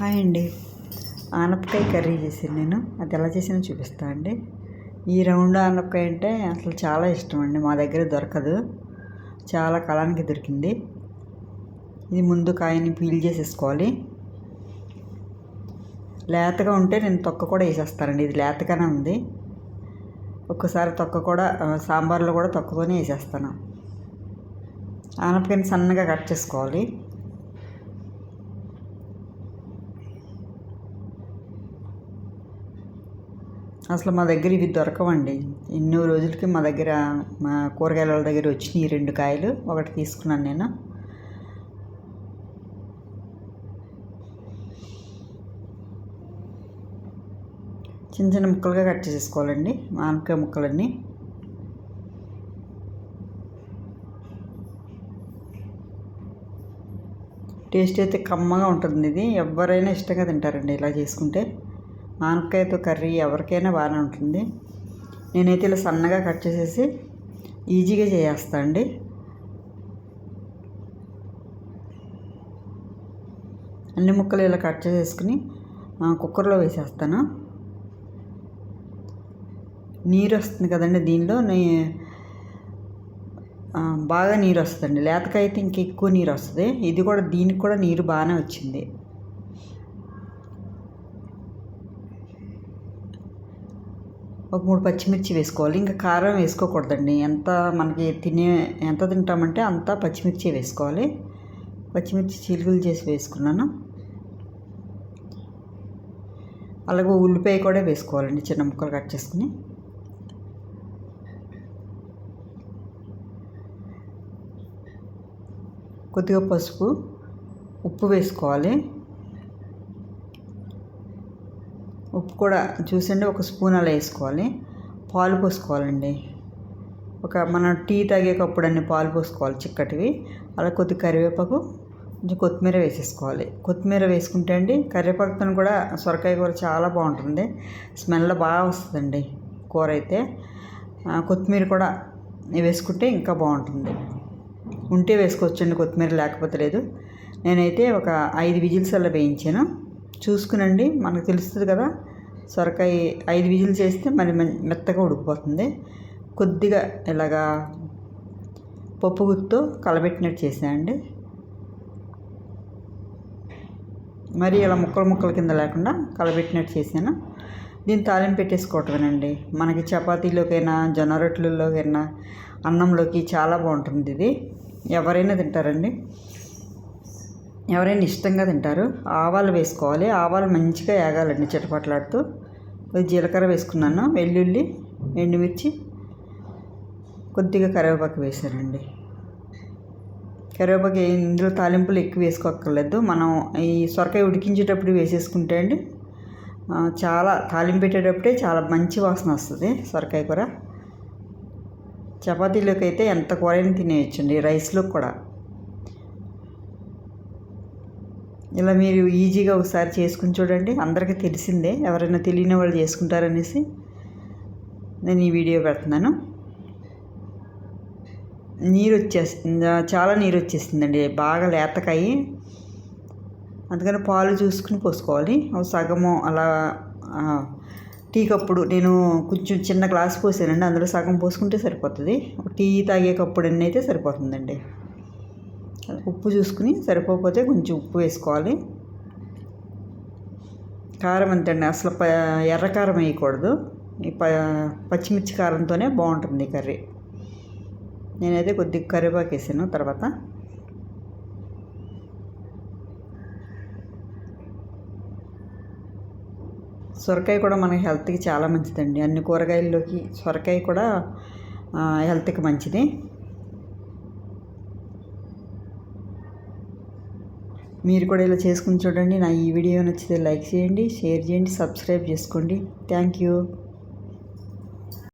Hi అండి. ఆనపకాయ curry చేశాను నేను. అది ఎలా చేసానో చూపిస్తా అండి. ఈ రౌండ్ ఆనపకాయ అంటే అసలు చాలా ఇష్టం అండి. మా దగ్గర దొరకదు. చాలా కాలానికి దొరికింది. ఇది ముందు కాయని పీల్ చేసేసుకోవాలి. లేతగా ఉంటే నేను తొక్క కూడా వేసేస్తానండి. ఇది లేతగానే ఉంది. ఒక్కసారి తొక్క కూడా సాంబార్లో కూడా తొక్కతోనే వేసేస్తాను. ఆనపకాయని సన్నగా కట్ చేసుకోవాలి. అసలు మా దగ్గర ఇవి దొరకవండి. ఎన్నో రోజులకి మా దగ్గర మా కూరగాయల వాళ్ళ దగ్గర వచ్చినాయి రెండు కాయలు. ఒకటి తీసుకున్నాను నేను. చిన్న చిన్న ముక్కలుగా కట్ చేసేసుకోవాలండి. మామిడికాయ ముక్కలన్నీ. టేస్ట్ అయితే కమ్మగా ఉంటుంది ఇది. ఎవరైనా ఇష్టంగా తింటారండి ఇలా చేసుకుంటే. ఆనపకాయతో కర్రీ ఎవరికైనా బాగానే ఉంటుంది. నేనైతే ఇలా సన్నగా కట్ చేసేసి ఈజీగా చేసేస్తా అండి. అన్ని ముక్కలు ఇలా కట్ చేసేసుకుని కుక్కర్లో వేసేస్తాను. నీరు వస్తుంది కదండి దీనిలో నే బాగా నీరు వస్తుందండి. లేతకైతే ఇంకెక్కువ ఇంక ఎక్కువ నీరు వస్తుంది. ఇది కూడా దీనికి కూడా నీరు బాగానే వచ్చింది. ఒక మూడు పచ్చిమిర్చి వేసుకోవాలి. ఇంకా కారం వేసుకోకూడదండి. ఎంత మనకి తినే ఎంత తింటామంటే అంత పచ్చిమిర్చి వేసుకోవాలి. పచ్చిమిర్చి చిలుగులు చేసి వేసుకున్నాను. అలాగే ఉల్లిపాయ కూడా వేసుకోవాలండి. చిన్న ముక్కలు కట్ చేసుకుని. కొద్దిగా పసుపు ఉప్పు వేసుకోవాలి. ఉప్పు కూడా చూసండి ఒక స్పూన్ అలా వేసుకోవాలి. పాలు పోసుకోవాలండి. ఒక మనం టీ తాగేటప్పుడు అన్ని పాలు పోసుకోవాలి చిక్కటివి. అలా కొద్ది కరివేపాకు కొంచెం కొత్తిమీర వేసేసుకోవాలి. కొత్తిమీర వేసుకుంటే అండి కరివేపాకుతో కూడా సొరకాయ కూర చాలా బాగుంటుంది. స్మెల్ బాగా వస్తుందండి కూర అయితే. కొత్తిమీర కూడా వేసుకుంటే ఇంకా బాగుంటుంది. ఉంటే వేసుకోవచ్చండి కొత్తిమీర లేకపోతే లేదు. నేనైతే ఒక ఐదు విజిల్స్ అలా వేయించాను. చూసుకునండి మనకు తెలుస్తుంది కదా. సొరకాయ ఐదు విజిల్స్ వేస్తే మరి మెత్తగా ఉడికిపోతుంది. కొద్దిగా ఇలాగా పప్పు గుత్తో కలబెట్టినట్టు చేసానండి మరి ఇలా ముక్కలు ముక్కల కింద లేకుండా కలబెట్టినట్టు చేశాను. దీన్ని తాలింపు పెట్టేసుకోవటమేనండి. మనకి చపాతీలోకైనా జొన్న రొట్టెలలోకైనా అన్నంలోకి చాలా బాగుంటుంది ఇది. ఎవరైనా తింటారండి. ఎవరైనా ఇష్టంగా తింటారు. ఆవాలు వేసుకోవాలి. ఆవాలు మంచిగా వేగాలండి చిటపట్లాడుతూ. కొద్ది జీలకర్ర వేసుకున్నాను. వెల్లుల్లి ఎండుమిర్చి కొద్దిగా కరివేపాకు వేసానండి కరివేపాకు ఏ- ఇందులో తాలింపులు ఎక్కువ వేసుకోక్కర్లేదు. మనం ఈ సొరకాయ ఉడికించేటప్పుడు వేసేసుకుంటే అండి చాలా తాలింపు పెట్టేటప్పుడే చాలా మంచి వాసన వస్తుంది సొరకాయ కూర. చపాతీలోకి అయితే ఎంత కూరైనా తినేయచ్చండి రైస్లో కూడా. ఇలా మీరు ఈజీగా ఒకసారి చేసుకుని చూడండి. అందరికీ తెలిసిందే ఎవరైనా తెలియని వాళ్ళు చేసుకుంటారనేసి నేను ఈ వీడియో పెడుతున్నాను. నీరు వచ్చేస్తుంది. చాలా నీరు వచ్చేసిందండి బాగా లేతకాయి. అందుకని పాలు చూసుకుని పోసుకోవాలి. సగము అలా టీ కప్పుడు నేను కొంచెం చిన్న గ్లాస్ పోసానండి. అందులో సగం పోసుకుంటే సరిపోతుంది. టీ తాగే కప్పుడు అన్నీ అయితే సరిపోతుందండి. ఉప్పు చూసుకుని సరిపోకపోతే కొంచెం ఉప్పు వేసుకోవాలి. కారం అంతండి అసలు ప ఎర్ర కారం వేయకూడదు. ఈ ప పచ్చిమిర్చి కారంతోనే బాగుంటుంది ఈ కర్రీ. నేనైతే కొద్దిగా కరివేపాకు వేసాను తర్వాత సొరకాయ కూడా మన హెల్త్కి చాలా మంచిదండి. అన్ని కూరగాయల్లోకి సొరకాయ కూడా హెల్త్కి మంచిది. మీరు కూడా ఇలా చేసుకుని చూడండి. నా ఈ వీడియో నచ్చితే లైక్ చేయండి షేర్ చేయండి సబ్స్క్రైబ్ చేసుకోండి. Thank you.